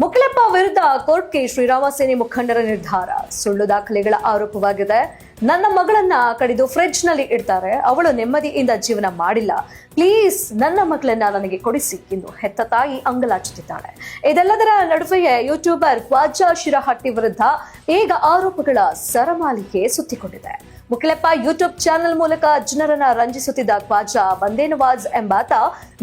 ಮುಕ್ಲೆಪ್ಪ ವಿರುದ್ಧ ಕೋರ್ಟ್ಗೆ ಶ್ರೀರಾಮ ಸೇನೆ ಮುಖಂಡರ ನಿರ್ಧಾರ. ಸುಳ್ಳು ದಾಖಲೆಗಳ ಆರೋಪವಾಗಿದೆ. ನನ್ನ ಮಗಳನ್ನ ಕಡಿದು ಫ್ರಿಡ್ಜ್ನಲ್ಲಿ ಇಡ್ತಾರೆ. ಅವಳು ನೆಮ್ಮದಿಯಿಂದ ಜೀವನ ಮಾಡಿಲ್ಲ. ಪ್ಲೀಸ್ ನನ್ನ ಮಗಳನ್ನ ನನಗೆ ಕೊಡಿಸಿ ಎಂದು ಹೆತ್ತ ತಾಯಿ ಅಂಗಲಾಚುತ್ತಿದ್ದಾಳೆ. ಇದೆಲ್ಲದರ ನಡುವೆಯೇ ಯೂಟ್ಯೂಬರ್ ಖ್ವಾಜಾ ಶಿರಹಟ್ಟಿ ವಿರುದ್ಧ ಈಗ ಆರೋಪಗಳ ಸರಮಾಲಿಕೆ ಸುತ್ತಿಕೊಂಡಿದೆ. ಮುಕ್ಲೆಪ್ಪ ಯೂಟ್ಯೂಬ್ ಚಾನೆಲ್ ಮೂಲಕ ಜನರನ್ನ ರಂಜಿಸುತ್ತಿದ್ದ ಕ್ವಾಜಾ ಬಂದೇನವಾಜ್ ಎಂಬಾತ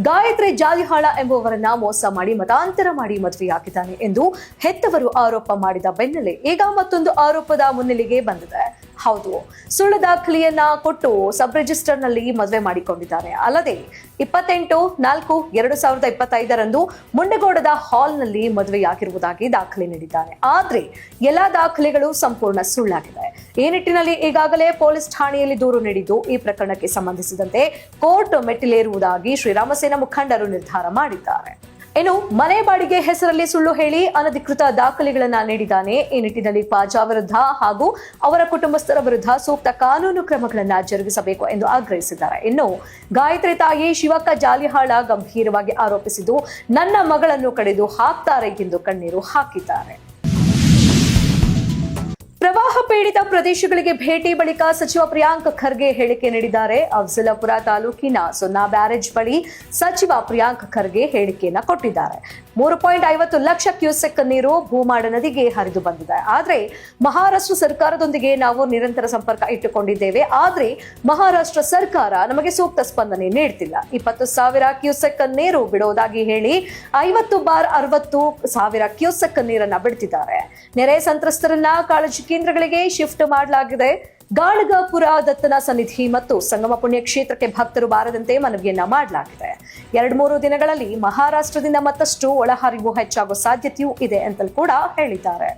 ಗಾಯತ್ರಿ ಜಾಲಿಹಾಳ ಎಂಬುವರನ್ನ ಮೋಸ ಮಾಡಿ ಮತಾಂತರ ಮಾಡಿ ಮದುವೆಯಾಗಿದ್ದಾನೆ ಎಂದು ಹೆತ್ತವರು ಆರೋಪ ಮಾಡಿದ ಬೆನ್ನಲ್ಲೇ ಈಗ ಮತ್ತೊಂದು ಆರೋಪದ ಮುನ್ನೆಲೆಗೆ ಬಂದಿದೆ. ಹೌದು. ಸುಳ್ಳು ದಾಖಲೆಯನ್ನ ಕೊಟ್ಟು ಸಬ್ ರಿಜಿಸ್ಟರ್ನಲ್ಲಿ ಮದುವೆ ಮಾಡಿಕೊಂಡಿದ್ದಾರೆ. ಅಲ್ಲದೆ ಇಪ್ಪತ್ತೆಂಟು, ನಾಲ್ಕು, ಎರಡು ಸಾವಿರದ ಇಪ್ಪತ್ತೈದರಂದು ಮುಂಡಗೋಡದ ಹಾಲ್ನಲ್ಲಿ ಮದುವೆಯಾಗಿರುವುದಾಗಿ ದಾಖಲೆ ನೀಡಿದ್ದಾರೆ. ಆದ್ರೆ ಎಲ್ಲಾ ದಾಖಲೆಗಳು ಸಂಪೂರ್ಣ ಸುಳ್ಳಾಗಿದೆ. ಈ ನಿಟ್ಟಿನಲ್ಲಿ ಈಗಾಗಲೇ ಪೊಲೀಸ್ ಠಾಣೆಯಲ್ಲಿ ದೂರು ನೀಡಿದ್ದು ಈ ಪ್ರಕರಣಕ್ಕೆ ಸಂಬಂಧಿಸಿದಂತೆ ಕೋರ್ಟ್ ಮೆಟ್ಟಿಲೇರುವುದಾಗಿ ಶ್ರೀರಾಮಸೇನಾ ಮುಖಂಡರು ನಿರ್ಧಾರ ಮಾಡಿದ್ದಾರೆ. ಇನ್ನು ಮನೆ ಬಾಡಿಗೆ ಹೆಸರಲ್ಲಿ ಸುಳ್ಳು ಹೇಳಿ ಅನಧಿಕೃತ ದಾಖಲೆಗಳನ್ನು ನೀಡಿದ್ದಾನೆ. ಈ ನಿಟ್ಟಿನಲ್ಲಿ ಪಾಜಾ ವಿರುದ್ಧ ಹಾಗೂ ಅವರ ಕುಟುಂಬಸ್ಥರ ವಿರುದ್ಧ ಸೂಕ್ತ ಕಾನೂನು ಕ್ರಮಗಳನ್ನು ಜರುಗಿಸಬೇಕು ಎಂದು ಆಗ್ರಹಿಸಿದ್ದಾರೆ. ಇನ್ನು ಗಾಯತ್ರಿ ತಾಯಿ ಶಿವಕ್ಕ ಜಾಲಿಹಾಳ ಗಂಭೀರವಾಗಿ ಆರೋಪಿಸಿದ್ದು, ನನ್ನ ಮಗಳನ್ನು ಕಡಿದು ಹಾಕ್ತಾರೆ ಎಂದು ಕಣ್ಣೀರು ಹಾಕಿದ್ದಾರೆ. ಪ್ರವಾಹ ಪೀಡಿತ ಪ್ರದೇಶಗಳಿಗೆ ಭೇಟಿ ಬಳಿಕ ಸಚಿವ ಪ್ರಿಯಾಂಕ್ ಖರ್ಗೆ ಹೇಳಿಕೆ ನೀಡಿದ್ದಾರೆ. ಅಫ್ಜಲಪುರ ತಾಲೂಕಿನ ಸೊನ್ನಾ ಬ್ಯಾರೇಜ್ ಬಳಿ ಸಚಿವ ಪ್ರಿಯಾಂಕ್ ಖರ್ಗೆ ಹೇಳಿಕೆಯನ್ನ ಕೊಟ್ಟಿದ್ದಾರೆ. ಮೂರು ಪಾಯಿಂಟ್ ಐವತ್ತು ಲಕ್ಷ ಕ್ಯೂಸೆಕ್ ನೀರು ಭೂಮಾಡ ನದಿಗೆ ಹರಿದು ಬಂದಿದೆ. ಆದರೆ ಮಹಾರಾಷ್ಟ್ರ ಸರ್ಕಾರದೊಂದಿಗೆ ನಾವು ನಿರಂತರ ಸಂಪರ್ಕ ಇಟ್ಟುಕೊಂಡಿದ್ದೇವೆ. ಆದರೆ ಮಹಾರಾಷ್ಟ್ರ ಸರ್ಕಾರ ನಮಗೆ ಸೂಕ್ತ ಸ್ಪಂದನೆ ನೀಡ್ತಿಲ್ಲ. ಇಪ್ಪತ್ತು ಸಾವಿರ ಕ್ಯೂಸೆಕ್ ನೀರು ಬಿಡೋದಾಗಿ ಹೇಳಿ ಐವತ್ತು ಬಾರ್ ಅರವತ್ತು ಸಾವಿರ ಕ್ಯೂಸೆಕ್ ನೀರನ್ನ ಬಿಡ್ತಿದ್ದಾರೆ. ನೆರೆ ಸಂತ್ರಸ್ತರನ್ನ ಕಾಳಜಿ ಕೇಂದ್ರಗಳಿಗೆ ಶಿಫ್ಟ್ ಮಾಡಲಾಗಿದೆ. ಗಾಳಗಾಪುರ ದತ್ತನ ಸನ್ನಿಧಿ ಮತ್ತು ಸಂಗಮ ಪುಣ್ಯ ಕ್ಷೇತ್ರಕ್ಕೆ ಭಕ್ತರು ಬಾರದಂತೆ ಮನವಿಯನ್ನ ಮಾಡಲಾಗಿದೆ. ಎರಡ್ ಮೂರು ದಿನಗಳಲ್ಲಿ ಮಹಾರಾಷ್ಟ್ರದಿಂದ ಮತ್ತಷ್ಟು ಒಳಹರಿವು ಹೆಚ್ಚಾಗುವ ಸಾಧ್ಯತೆಯೂ ಇದೆ ಅಂತಲೂ ಕೂಡ ಹೇಳಿದ್ದಾರೆ.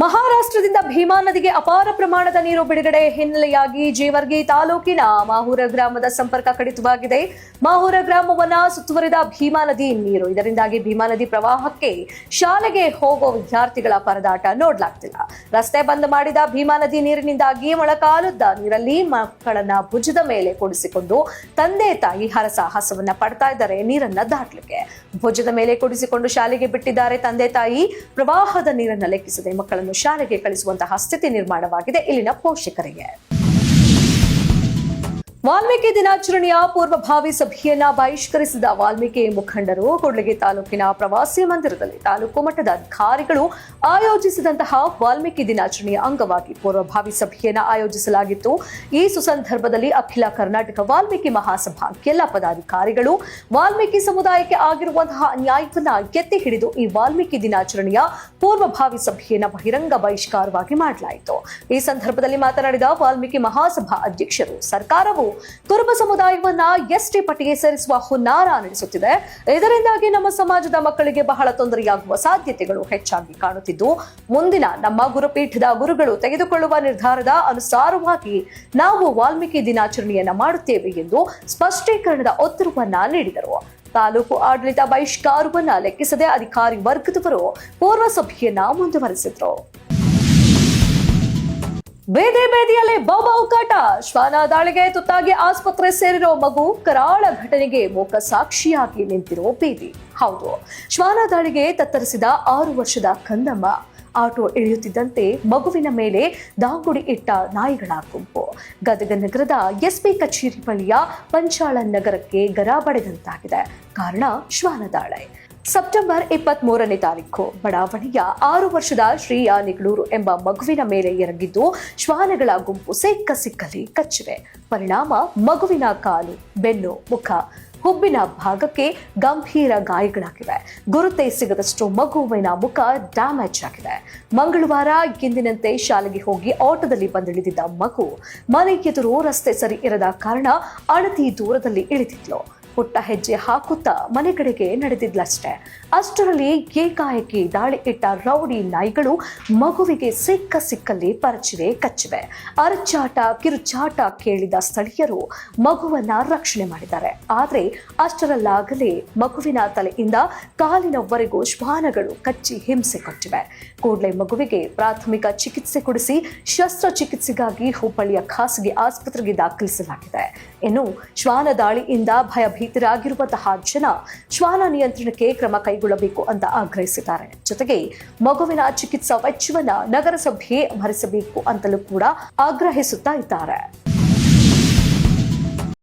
ಮಹಾರಾಷ್ಟ್ರದಿಂದ ಭೀಮಾ ನದಿಗೆ ಅಪಾರ ಪ್ರಮಾಣದ ನೀರು ಬಿಡುಗಡೆ ಹಿನ್ನೆಲೆಯಾಗಿ ಜೇವರ್ಗಿ ತಾಲೂಕಿನ ಮಾಹೂರ ಗ್ರಾಮದ ಸಂಪರ್ಕ ಕಡಿತವಾಗಿದೆ. ಮಾಹೂರ ಗ್ರಾಮವನ್ನ ಸುತ್ತುವರಿದ ಭೀಮಾ ನದಿ ನೀರು. ಇದರಿಂದಾಗಿ ಭೀಮಾ ನದಿ ಪ್ರವಾಹಕ್ಕೆ ಶಾಲೆಗೆ ಹೋಗೋ ವಿದ್ಯಾರ್ಥಿಗಳ ಪರದಾಟ ನೋಡ್ಲಾಗ್ತಿಲ್ಲ. ರಸ್ತೆ ಬಂದ್ ಮಾಡಿದ ಭೀಮಾ ನದಿ ನೀರಿನಿಂದಾಗಿ ಮೊಳಕಾಲುದ್ದ ನೀರಲ್ಲಿ ಮಕ್ಕಳನ್ನ ಭುಜದ ಮೇಲೆ ಕೂಡಿಸಿಕೊಂಡು ತಂದೆ ತಾಯಿ ಹರಸಾಹಸವನ್ನ ಪಡ್ತಾ ಇದ್ದಾರೆ ನೀರನ್ನ ದಾಟ್ಲಿಕ್ಕೆ. ಭುಜದ ಮೇಲೆ ಕೂಡಿಸಿಕೊಂಡು ಶಾಲೆಗೆ ಬಿಟ್ಟಿದ್ದಾರೆ ತಂದೆ ತಾಯಿ. ಪ್ರವಾಹದ ನೀರನ್ನು ಲೆಕ್ಕಿಸದೆ ಮಕ್ಕಳನ್ನು ಶಾಲೆಗೆ ಕಳಿಸುವಂತಹ ಸ್ಥಿತಿ ನಿರ್ಮಾಣವಾಗಿದೆ. ಇಲ್ಲಿನ ಪೋಷಕರಿಗೆ. ವಾಲ್ಮೀಕಿ ದಿನಾಚರಣೆಯ ಪೂರ್ವಭಾವಿ ಸಭೆಯನ್ನ ಬಹಿಷ್ಕರಿಸಿದ ವಾಲ್ಮೀಕಿ ಮುಖಂಡರು ಕೂಡ್ಲಿಗಿ ತಾಲೂಕಿನ ಪ್ರವಾಸಿ ಮಂದಿರದಲ್ಲಿ ತಾಲೂಕು ಮಟ್ಟದ ಅಧಿಕಾರಿಗಳು ಆಯೋಜಿಸಿದಂತಹ ವಾಲ್ಮೀಕಿ ದಿನಾಚರಣೆಯ ಅಂಗವಾಗಿ ಪೂರ್ವಭಾವಿ ಸಭೆಯನ್ನ ಆಯೋಜಿಸಲಾಗಿತ್ತು. ಈ ಸುಸಂದರ್ಭದಲ್ಲಿ ಅಖಿಲ ಕರ್ನಾಟಕ ವಾಲ್ಮೀಕಿ ಮಹಾಸಭಾ ಎಲ್ಲ ಪದಾಧಿಕಾರಿಗಳು, ವಾಲ್ಮೀಕಿ ಸಮುದಾಯಕ್ಕೆ ಆಗಿರುವಂತಹ ಅನ್ಯಾಯವನ್ನ ಎತ್ತಿ ಹಿಡಿದು ಈ ವಾಲ್ಮೀಕಿ ದಿನಾಚರಣೆಯ ಪೂರ್ವಭಾವಿ ಸಭೆಯನ್ನ ಬಹಿರಂಗ ಬಹಿಷ್ಕಾರವಾಗಿ ಮಾಡಲಾಯಿತು. ಈ ಸಂದರ್ಭದಲ್ಲಿ ಮಾತನಾಡಿದ ವಾಲ್ಮೀಕಿ ಮಹಾಸಭಾ ಅಧ್ಯಕ್ಷರು, ಸರ್ಕಾರವು ಕುರುಬ ಸಮುದಾಯವನ್ನ ಎಸ್ಟಿ ಪಟ್ಟಿಗೆ ಸೇರಿಸುವ ಹುನ್ನಾರ ನಡೆಸುತ್ತಿದೆ. ಇದರಿಂದಾಗಿ ನಮ್ಮ ಸಮಾಜದ ಮಕ್ಕಳಿಗೆ ಬಹಳ ತೊಂದರೆಯಾಗುವ ಸಾಧ್ಯತೆಗಳು ಹೆಚ್ಚಾಗಿ ಕಾಣುತ್ತಿದ್ದು, ಮುಂದಿನ ನಮ್ಮ ಗುರುಪೀಠದ ಗುರುಗಳು ತೆಗೆದುಕೊಳ್ಳುವ ನಿರ್ಧಾರದ ಅನುಸಾರವಾಗಿ ನಾವು ವಾಲ್ಮೀಕಿ ದಿನಾಚರಣೆಯನ್ನ ಮಾಡುತ್ತೇವೆ ಎಂದು ಸ್ಪಷ್ಟೀಕರಣದ ಉತ್ತರವನ್ನ ನೀಡಿದರು. ತಾಲೂಕು ಆಡಳಿತ ಬಹಿಷ್ಕಾರವನ್ನ ಲೆಕ್ಕಿಸದೆ ಅಧಿಕಾರಿ ವರ್ಗದವರು ಪೂರ್ವ ಸಭೆಯನ್ನ ಮುಂದುವರೆಸಿದ್ರು. ಬೇದೆ ಬೇದಿಯಲ್ಲೇ ಕಾಟ. ಶ್ವಾನ ದಾಳಿಗೆ ತುತ್ತಾಗಿ ಆಸ್ಪತ್ರೆ ಸೇರಿರೋ ಮಗು ಕರಾಳ ಘಟನೆಗೆ ಮೂಕ ಸಾಕ್ಷಿಯಾಗಿ ನಿಂತಿರೋ ಬೇದಿ ಹೌದು, ಶ್ವಾನ ದಾಳಿಗೆ ತತ್ತರಿಸಿದ ಆರು ವರ್ಷದ ಕಂದಮ್ಮ. ಆಟೋ ಇಳಿಯುತ್ತಿದ್ದಂತೆ ಮಗುವಿನ ಮೇಲೆ ದಾಂಗುಡಿ ಇಟ್ಟ ನಾಯಿಗಳ ಗುಂಪು. ಗದಗ ನಗರದ ಎಸ್ಪಿ ಕಚೇರಿ ಬಳಿಯ ಪಂಚಾಳ ನಗರಕ್ಕೆ ಗರ ಬಡೆದಂತಾಗಿದೆ. ಕಾರಣ ಶ್ವಾನ ದಾಳಿ. ಸೆಪ್ಟೆಂಬರ್ ಇಪ್ಪತ್ತ್ ಮೂರನೇ ತಾರೀಕು. ಬಡಾವಣೆಯ ಆರು ವರ್ಷದ ಶ್ರೀಯ ನಿಗಳೂರು ಎಂಬ ಮಗುವಿನ ಮೇಲೆ ಎರಗಿದ್ದು ಶ್ವಾನಗಳ ಗುಂಪು ಸಿಕ್ಕ ಸಿಕ್ಕಲಿ ಕಚ್ಚಿವೆ. ಪರಿಣಾಮ ಮಗುವಿನ ಕಾಲು, ಬೆನ್ನು, ಮುಖ. ಹುಬ್ಬಿನ ಭಾಗಕ್ಕೆ ಗಂಭೀರ ಗಾಯಗಳಾಗಿವೆ. ಗುರುತೇ ಸಿಗದಷ್ಟು ಮಗುವಿನ ಮುಖ ಡ್ಯಾಮೇಜ್ ಆಗಿದೆ. ಮಂಗಳವಾರ ಎಂದಿನಂತೆ ಶಾಲೆಗೆ ಹೋಗಿ ಆಟೋದಲ್ಲಿ ಬಂದಿಳಿದಿದ್ದ ಮಗು ಮನೆ ಎದುರು ರಸ್ತೆ ಸರಿ ಇರದ ಕಾರಣ ಅಣತಿ ದೂರದಲ್ಲಿ ಇಳಿದಿದ್ಲು. ಪುಟ್ಟ ಹೆಜ್ಜೆ ಹಾಕುತ್ತಾ ಮನೆ ಕಡೆಗೆ ನಡೆದಿದ್ಲಷ್ಟೇ. ಅಷ್ಟರಲ್ಲಿ ಏಕಾಏಕಿ ದಾಳಿ ಇಟ್ಟ ರೌಡಿ ನಾಯಿಗಳು ಮಗುವಿಗೆ ಸಿಕ್ಕ ಸಿಕ್ಕಲ್ಲಿ ಪರಚಿವೆ, ಕಚ್ಚಿವೆ. ಅರಚಾಟ ಕಿರುಚಾಟ ಕೇಳಿದ ಸ್ಥಳೀಯರು ಮಗುವನ್ನ ರಕ್ಷಣೆ ಮಾಡಿದ್ದಾರೆ. ಆದ್ರೆ ಅಷ್ಟರಲ್ಲಾಗಲೇ ಮಗುವಿನ ತಲೆಯಿಂದ ಕಾಲಿನವರೆಗೂ ಶ್ವಾನಗಳು ಕಚ್ಚಿ ಹಿಂಸೆ ಕೊಟ್ಟಿವೆ. ಕೂಡಲೇ ಮಗುವಿಗೆ ಪ್ರಾಥಮಿಕ ಚಿಕಿತ್ಸೆ ಕೊಡಿಸಿ ಶಸ್ತ್ರಚಿಕಿತ್ಸೆಗಾಗಿ ಹುಬ್ಬಳ್ಳಿಯ ಖಾಸಗಿ ಆಸ್ಪತ್ರೆಗೆ ದಾಖಲಿಸಲಾಗಿದೆ. ಇನ್ನು ಶ್ವಾನ ದಾಳಿಯಿಂದ ಭಯಭೀತರಾಗಿರುವಂತಹ ಜನ ಶ್ವಾನ ನಿಯಂತ್ರಣಕ್ಕೆ ಕ್ರಮ ಕೈಗೊಳ್ಳಬೇಕು ಅಂತ ಆಗ್ರಹಿಸಿದ್ದಾರೆ. ಜೊತೆಗೆ ಮಗುವಿನ ಚಿಕಿತ್ಸಾ ವೆಚ್ಚವನ್ನ ನಗರಸಭೆ ಭರಿಸಬೇಕು ಅಂತಲೂ ಕೂಡ ಆಗ್ರಹಿಸುತ್ತಾ ಇದ್ದಾರೆ.